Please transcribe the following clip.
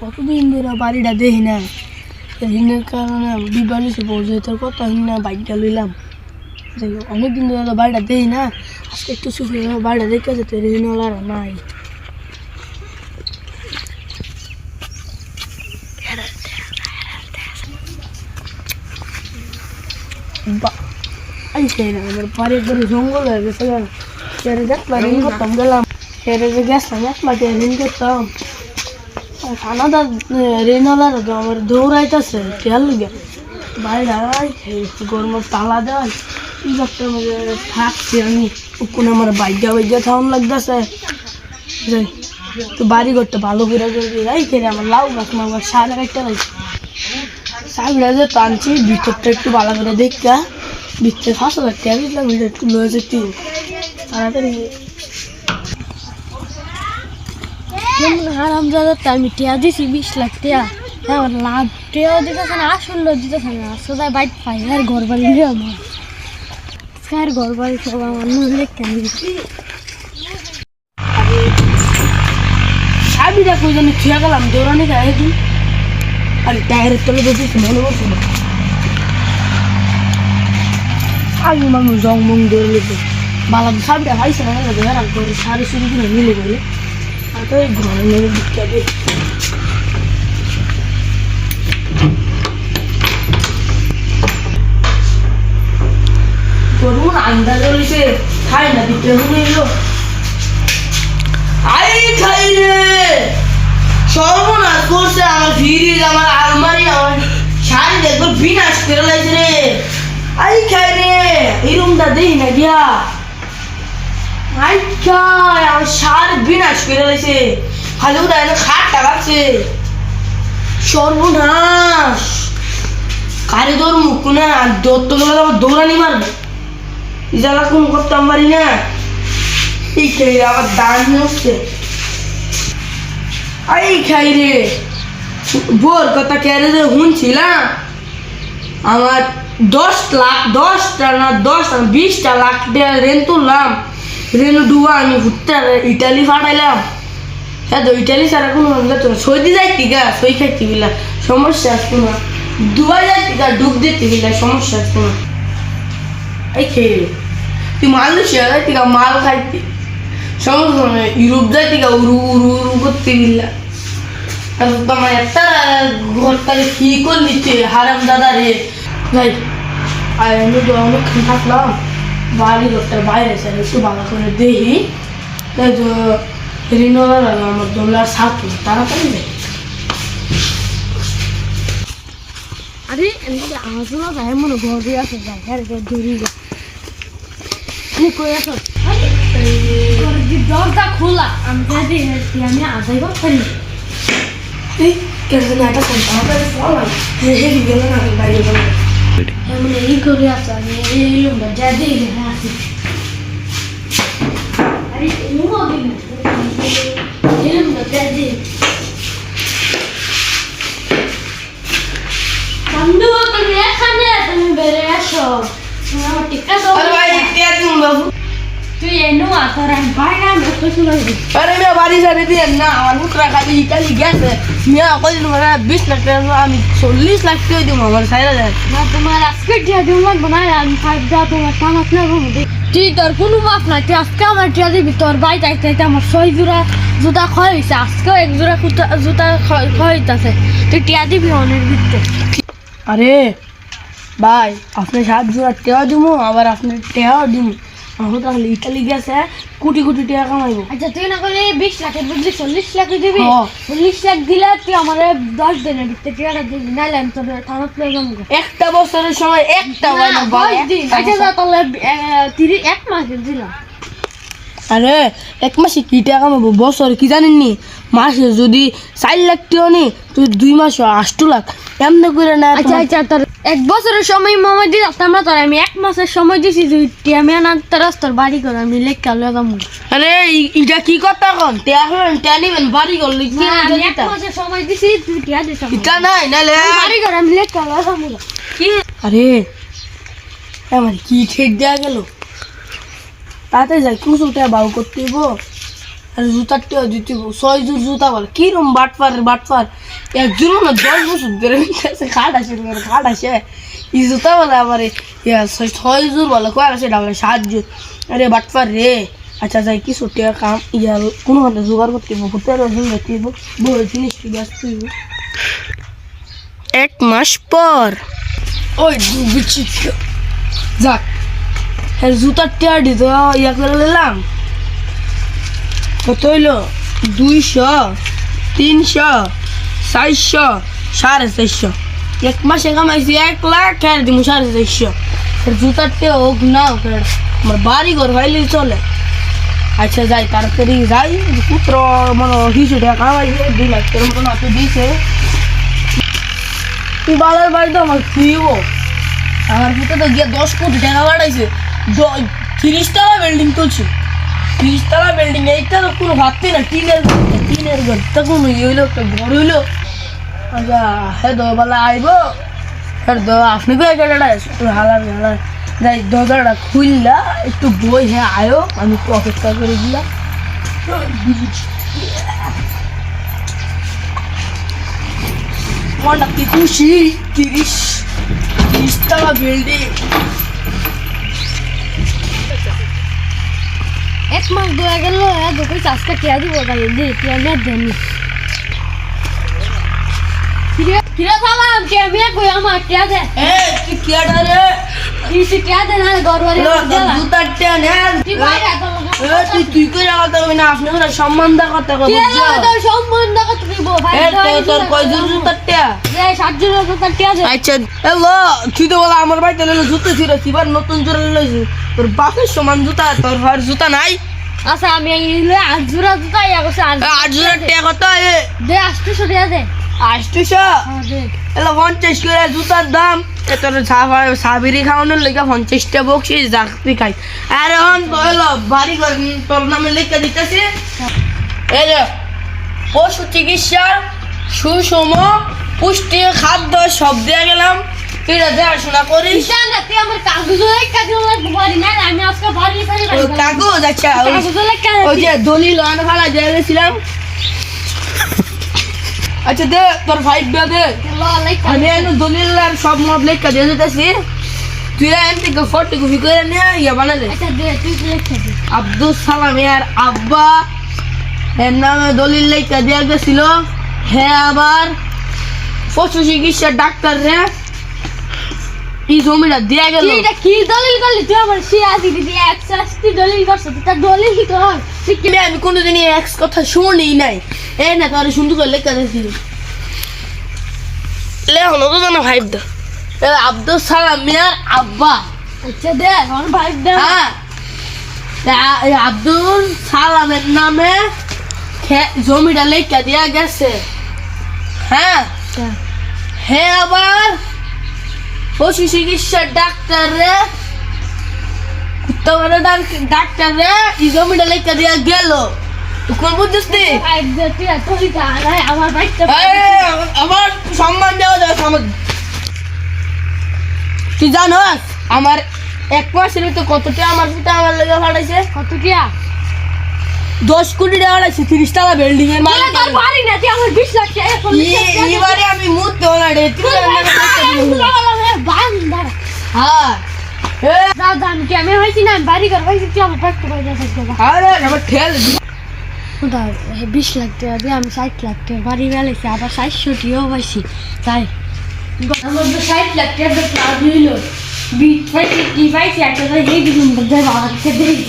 কতদিন ধরে বাড়িটা দেখি না। ঋণের কারণে বিবালিশে পৌঁছে তোর কত হিন না বাইকটা লইলাম। অনেকদিন ধরে তো বাড়িটা দেখি না, আজকে একটু সুখে বাড়িটা দেখে যেতে ঋণওয়ালার নাই। জঙ্গল হয়ে গেছে, জানো। সেরে দেখলা গেলাম। করতাম। ঋণওয়ালার তো আমার দৌড়াইতেছে খেয়াল বাইরে গরমের তালা দেয় এই আমি ওখানে আমার বাইকা বাইকা থাউন লাগতেছে যাই বাড়ি করতে ভালো করে আমার লাউ গাছ মাউ গাছ সারা একটা লাগছে সাইডে যে টানছি ভিতরটা একটু ভালো করে দেখা ভিতরে ফাঁস দিলাম একটু লয়ে যেতে তাড়াতাড়ি যাদের তার আমি টিয়া দিছি, বিশ লাখ হ্যাঁ লাভ। টিয়াও দিতেছে না আসল দিতেছে না। সদাই বাইক পাই, আর ঘর বাড়ি নিয়ে আমার আর ঘর বাড়ি সব আমার নইলে কেন সাবিটা কই জানি থুয়া গেলাম, দৌড়ানি গায়ে দিন আরে, টায়ারের তলে বসেছি মনে বসে না। আমি মানুষ জং মং দৌড়ে লেগে বালা সাবিটা হেরাম করে সারি সুরি কিনে গেলে আর তো এই ঘরে মেরে দিকটা দিয়ে। গরুন আন্দাজ হইছে খাই না দিতে হুনে এলো আই করছে আমার ফ্রিজ আমার আলমারি, আমার শাড়ি, দেখব বিনাশ করে লাগছে রে। আই খাই রে, এই রুমটা দেই না গিয়া খাই দৌড় মুখ না? দৌড়ানি মারবে। কোন করতাম পারি না। এই খেয়ে আবার দাঁড়িয়ে হচ্ছে এই খাই রে। বোর কথা কেড়ে শুনছিলাম? আমার দশ লাখ, দশটা না দশ, বিশটা লাখ টাকা রেন তুললাম। রেন ডুবা আমি ঘুরতে ইটালি ফাটাইলাম। হ্যাঁ তো ইটালি ছাড়া কোনো মনে তো সৌদি যাই টিকা সই খাইতে বিলা। সমস্যা আসতো না দুবাই যাই টিকা ডুব দিতে বিলা। সমস্যা আসতো না এই খেয়ে। তুই মালয়েশিয়া যাই টিকা মাল খাইতে। সমস্যা নেই ইউরোপ যাই টিকা উরু উরু উরু করতে বিলা। আর তোমার একটা ঘরটাকে কি তুই হারাম দাদা রে। যাই। আর আমি তো অনেকক্ষণ থাকলাম। বাড়ি ঘরটা বাইরে স্যার একটু ভালো করে দেখি। ঋণওয়ালা লাগে আমার দোলার সাথে তাড়াতাড়ি যাই। আরে এমনি না যায় মনে ঘরে আছে হ্যাঁ দৌড়ি আছো? দরজা খোলা আমি যাই আমি আজাই পারি? কেন একটা কোন তাড়াতাড়ি ফলাই হে হে গেল না বাইরে মানে এই করে আছে আমি এই লোকটা যা দিই হ্যাঁ আরে মিয়া বাড়ি না আমার মুখরা খালি ইতালি গেছে। মিয়া কদিন মানে বিশ লাখ আমি চল্লিশ লাখ টাকা দিব আমার সাইড হাজার। আজকে টিয়া দিব লাগবে না আমি ফাইভ যা তোমার টানা না তুই তোর কোনো নাই তুই আজকে আমার টিয়া দিবি তোর বাড়ি যাইতে যাইতে আমার ছয় জোড়া জুতা ক্ষয় হয়েছে আজকেও এক জোড়া জুতা ক্ষয় হইতেছে। তুই টিয়া দিবি অনেক দিতে আরে ভাই আপনি সাত জোড়া টেয়া দিব আবার আপনি টেয়াও দিব তাহলে ইটালি গেছে কোটি কোটি টাকা কামাইবো। আচ্ছা তুই না করলে বিশ লাখের বুঝলি চল্লিশ লাখ দিবি। চল্লিশ লাখ দিলে তুই আমার দশ দিনের ভিতরে টিয়াটা দিবি নাহলে আমি তোর থানাত লয়ে যাব একটা বছরের সময় একটা না দিন। একটা আচ্ছা তাহলে তিরিশ এক মাসের দিলাম। আরে এক মাসে কি টাকা কামাবো বছর কি জানেননি মাসে যদি চার লাখ টাকা নি তুই দুই মাস আষ্ট লাখ। এমনি করে না আচ্ছা আচ্ছা তোর এক বছরের সময় মামা দিয়ে আসতাম না তোর আমি এক মাসের সময় দিছি তুই টিয়া মেয়ে না তোর বাড়ি করে আমি লেখা লয়ে যাব। আরে ইটা কি কথা এখন টেয়া হলেন টেয়া নিবেন বাড়ি করলে কি না, আমি এক? মাসের সময় দিছি তুই টিয়া দিতাম ইটা নাই নাহলে বাড়ি করে আমি লেখা লয়ে যাব। কি? আরে আমার কি ঠেক দেওয়া গেল? তাতে যাই কুচুটা বাউ করতে হইব আর জুতার টিয়া দিতে ছয় জোর জুতা বলে কিরম বাটপার বাটপার। একজন না দশ বছর ধরে খাট আসে খাট আসে এই জুতা বলে আমার ছয় জোর বলে কয় আসে ডাবলে সাত জোর আরে বাটপার রে আচ্ছা যাই কিছু টিয়া কাম ইয়া কোনো মতে জোগাড় করতে দেখতে হইব বড় জিনিস ব্যস্ত এক মাস পর। ওই ডুবেছি যাক হ্যাঁ জুতার টিয়া দিত ইয়া করে নিলাম কত হইল দুইশো তিনশো চারশো সাড়ে চারশো এক মাসে কামাইছি এক লাখ আর দিব সাড়ে চারশো আর জুতার টিয়া হোক না হোক আমার বাড়ি ঘর হইলেই চলে। আচ্ছা যাই, তাড়াতাড়ি যাই। পুত্র মানে কিছু টাকা দুই লাখ মতন হাতে দিয়েছে তুই বালার বাড়িতে আমার খুঁইব। আমার পুত্র তো গিয়ে দশ কোটি টাকা বাড়াইছে। দ- তিরিশ তলা বিল্ডিং তুলছে। তিরিশ তলা বিল্ডিং এইটা তো কোনো ভাবতে না। টিনের টিনের ঘর। তা কোনো ইয়ে হইল, একটা ঘর হইল। আচ্ছা আইব হ্যাঁ দো আপনি খুললা, একটু হ্যাঁ আয়ো, আমি অপেক্ষা করে দিলাম খুশি তিরিশ তিরিশ বিল্ডিং এক মাস গেল দুপুর চাষটা টিয়া দিব নিয়ে কই টিয়া দে এ টিয়া দে না তুই বাইরে এ তুই তুই করে না আপনি সম্মান দা কথা লাগে ভাই এ তো- তোর জোর টিয়া সাত টিয়া দে আচ্ছা এ লো তুই তো বলা আমার বাড়িতে লেলো জুতো ছিল এবার নতুন জোড়া লইছি তোর বাপের সমান জুতা তোর ভার জুতা নাই আচ্ছা আমি আজ জোড়া জুতা ইয়া করছে আট জোড়া টিয়া কত দে আসতে দে এলো পঞ্চাশ করে জুতার দাম। তোর সাবিরি খাওয়ানোর লেগে পঞ্চাশটা বকশিস খাই। আরে হন তো এলো বাড়ি ঘর তোর নামে লেখা দিতেছে। এই পশু চিকিৎসার সুষম পুষ্টি খাদ্য সব দিয়ে গেলাম। তুই দেখাশোনা করিস? কাগজ আচ্ছা ওই- যে দলিল আনা ফালা দিয়ে গেছিলাম। আচ্ছা দে তোর ফাইভ দে দে। আমি এনে দলিল আর সব মত লেখা দিয়ে দিতেছি। তুই এন থেকে ফটো কপি করে নে ইয়া বানালে আচ্ছা দে তুই লেখা দে? আব্দুল সালাম এর আব্বা। এর নামে দলিল লেখা দেওয়া গেছিল। হ্যাঁ আবার পশু চিকিৎসা ডাক্তার রে। এই জমিটা দেয়া গেল। তুই এটা কি দলিল করলি? তুই আমার সে আসি দিদি একসাথ তুই দলিল করছ তুই তার দলিল কি কর তুই কি আমি কোনোদিনই এক্স কথা শুনি নাই। এই না তোর সুন্দর করে লেখা দিয়েছিল লেখনো তো জানো ভাইব দা। এ আব্দুল সালাম মিয়ার আব্বা। আচ্ছা দে আমার ভাই দে। হ্যাঁ। আব্দুল সালামের নামে খে- জমিটা লেখা দেওয়া গেছে। হ্যাঁ। হ্যাঁ। আবার পশু চিকিৎসার ডাক্তার রে কুত্তা ডাক্তার রে এই জমিটা লেখা দেওয়া গেল। কোন বুঝছিস আমার সম্মান দেওয়া যায় আমার তুই জানো আমার এক মাসের ভিতরে কত আমার পিতা আমার লেগে ফাটাইছে? কত টিয়া দশ কোটি টাকা ফাটাইছে তিরিশ টাকা বিল্ডিং এর তোর না তুই আমার 20 লাখ টাকা চল্লিশ লাখ টাকা দে। এবারে আমি মুখ রে তুই বান দাঁড়া। হ্যাঁ দাও, আমি কি- আমি হয়েছি না, বাড়ি ঘর হয়েছি, তুই আমার ব্যক্ত করে দে। আরে আমার ঠেল এই 20 লাখ টাকা দিয়ে আমি 60 লাখ টাকা বাড়ি বেলেছি, আবার 400 টিয়াও পাইছি। তাই আমার তো 60 লাখ টাকা বেশ। পাইছি, কি পাইছি, একটা দে।